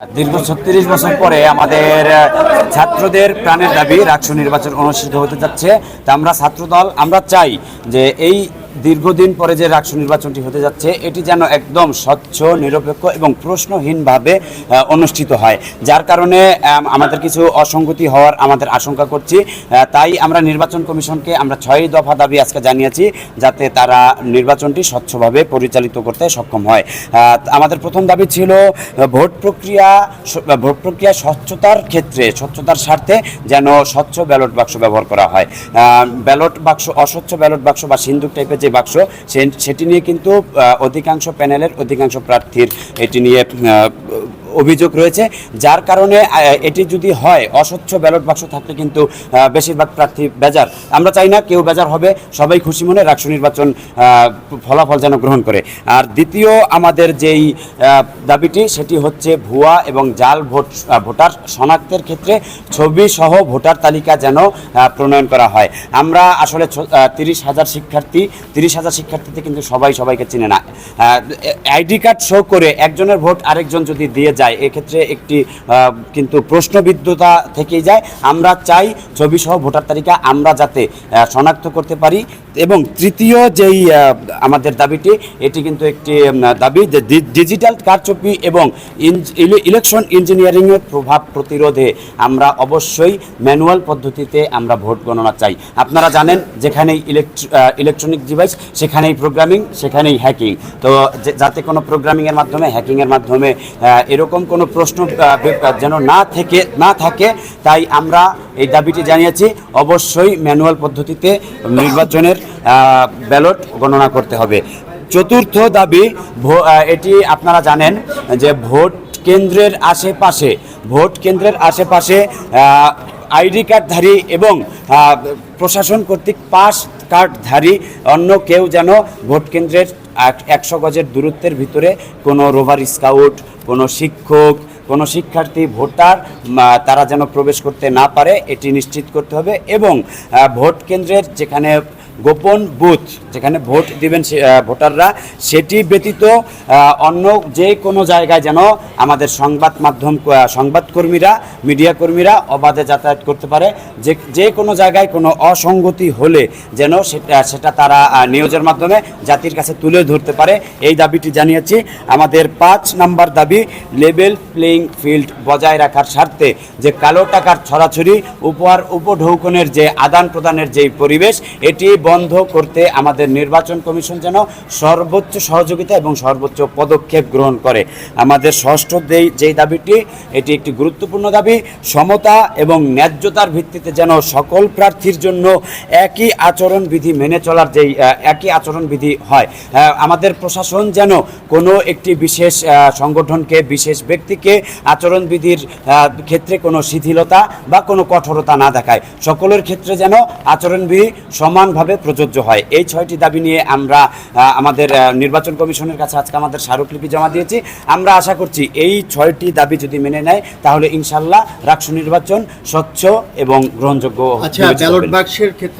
দীর্ঘ ছত্রিশ বছর পরে আমাদের ছাত্রদের প্রাণের দাবি রাষ্ট্র নির্বাচন অনুষ্ঠিত হতে যাচ্ছে। তা আমরা ছাত্রদল, আমরা চাই যে এই দীর্ঘদিন পরে যে রাষ্ট্র নির্বাচনটি হতে যাচ্ছে, এটি যেন একদম স্বচ্ছ, নিরপেক্ষ এবং প্রশ্নহীনভাবে অনুষ্ঠিত হয়। যার কারণে আমাদের কিছু অসঙ্গতি হওয়ার আমাদের আশঙ্কা করছি। তাই আমরা নির্বাচন কমিশনকে আমরা ছয় দফা দাবি আজকে জানিয়েছি, যাতে তারা নির্বাচনটি স্বচ্ছভাবে পরিচালিত করতে সক্ষম হয়। আমাদের প্রথম দাবি ছিল ভোট প্রক্রিয়া ভোট প্রক্রিয়া স্বচ্ছতার ক্ষেত্রে, স্বচ্ছতার স্বার্থে যেন স্বচ্ছ ব্যালট বাক্স ব্যবহার করা হয়। ব্যালট বাক্স, অস্বচ্ছ ব্যালট বাক্স বা সিন্ধুক টাইপের যে বাক্স সেটি নিয়ে কিন্তু অধিকাংশ প্যানেলের অধিকাংশ প্রার্থীর এটি নিয়ে অভিযোগ রয়েছে, যার কারণে এটি যদি হয়, অস্বচ্ছ ব্যালট বাক্স থাকলে কিন্তু বেশিরভাগ প্রার্থী বেজার। আমরা চাই না কেউ বেজার হবে, সবাই খুশি মনে রাষ্ট্র নির্বাচন ফলাফল যেন গ্রহণ করে। আর দ্বিতীয় আমাদের যেই দাবিটি, সেটি হচ্ছে ভুয়া এবং জাল ভোট ভোটার শনাক্তের ক্ষেত্রে ছবি সহ ভোটার তালিকা যেন প্রণয়ন করা হয়। আমরা আসলে তিরিশ হাজার শিক্ষার্থী, তিরিশ হাজার শিক্ষার্থীতে কিন্তু সবাই সবাইকে চিনে না। আইডি কার্ড শো করে একজনের ভোট আরেকজন যদি দিয়ে যায়, এক্ষেত্রে একটি কিন্তু প্রশ্নবিদ্ধতা থেকেই যায়। আমরা চাই ছবিসহ ভোটার তালিকা আমরা যাতে শনাক্ত করতে পারি। এবং তৃতীয় যেই আমাদের দাবিটি, এটি কিন্তু একটি দাবি যে ডিজিটাল কারচুপি এবং ইলেকশন ইঞ্জিনিয়ারিংয়ের প্রভাব প্রতিরোধে আমরা অবশ্যই ম্যানুয়াল পদ্ধতিতে আমরা ভোট গণনা চাই। আপনারা জানেন যেখানেই ইলেকট্রনিক ডিভাইস, সেখানেই প্রোগ্রামিং, সেখানেই হ্যাকিং। তো যাতে কোনো প্রোগ্রামিংয়ের মাধ্যমে, হ্যাকিংয়ের মাধ্যমে এরকম কোনো প্রশ্ন যেন না থেকে, না থাকে, তাই আমরা এই দাবিটি জানিয়েছি। অবশ্যই ম্যানুয়াল পদ্ধতিতে নির্বাচনের ব্যালট গণনা করতে হবে। চতুর্থ দাবি এটি আপনারা জানেন যে ভোট কেন্দ্রের আশেপাশে, ভোট কেন্দ্রের আশেপাশে আইডি কার্ডধারী এবং প্রশাসন কর্তৃক পাস কার্ডধারী অন্য কেউ যেন ভোট কেন্দ্রের একশো গজের দূরত্বের ভিতরে কোনো রোভার স্কাউট, কোনো শিক্ষক, কোনো শিক্ষার্থী, ভোটার তারা যেন প্রবেশ করতে না পারে, এটি নিশ্চিত করতে হবে এবং ভোট কেন্দ্রের যেখানে গোপন বুথ যেখানে ভোট দিবেন ভোটাররা, সেটি ব্যতীত অন্য যে কোনো জায়গায় যেন আমাদের সংবাদ মাধ্যম সংবাদকর্মীরা, মিডিয়া কর্মীরা অবাধে যাতায়াত করতে পারে। যে যে কোনো জায়গায় কোনো অসঙ্গতি হলে যেন সেটা সেটা তারা নিউজের মাধ্যমে জাতির কাছে তুলে ধরতে পারে। এই দাবিটি জানিয়েছি। আমাদের পাঁচ নাম্বার দাবি, লেভেল প্লেইং ফিল্ড বজায় রাখার স্বার্থে যে কালো টাকার ছড়াছড়ি, উপহার উপঢৌকনের যে আদান প্রদানের যেই পরিবেশ, এটি বন্ধ করতে আমাদের নির্বাচন কমিশন যেন সর্বোচ্চ সহযোগিতা এবং সর্বোচ্চ পদক্ষেপ গ্রহণ করে। আমাদের ষষ্ঠ যেই দাবিটি, এটি একটি গুরুত্বপূর্ণ দাবি। সমতা এবং ন্যায্যতার ভিত্তিতে যেন সকল প্রার্থীর জন্য একই আচরণবিধি মেনে চলার যেই একই আচরণবিধি হয়। আমাদের প্রশাসন যেন কোনো একটি বিশেষ সংগঠনকে, বিশেষ ব্যক্তিকে আচরণবিধির ক্ষেত্রে কোনো শিথিলতা বা কোনো কঠোরতা না দেখায়। সকলের ক্ষেত্রে যেন আচরণবিধি সমানভাবে প্রযোজ্য হয়। এই ছয়টি দাবি নিয়ে আমরা আমাদের নির্বাচন কমিশনের কাছে আজকে আমাদের স্মারকলিপি জমা দিয়েছি। আমরা আশা করছি এই ছয়টি দাবি যদি মেনে নেয় তাহলে ইনশাল্লাহ রাষ্ট্র নির্বাচন স্বচ্ছ এবং গ্রহণযোগ্য আচ্ছা ব্যালট বাক্সের ক্ষেত্রে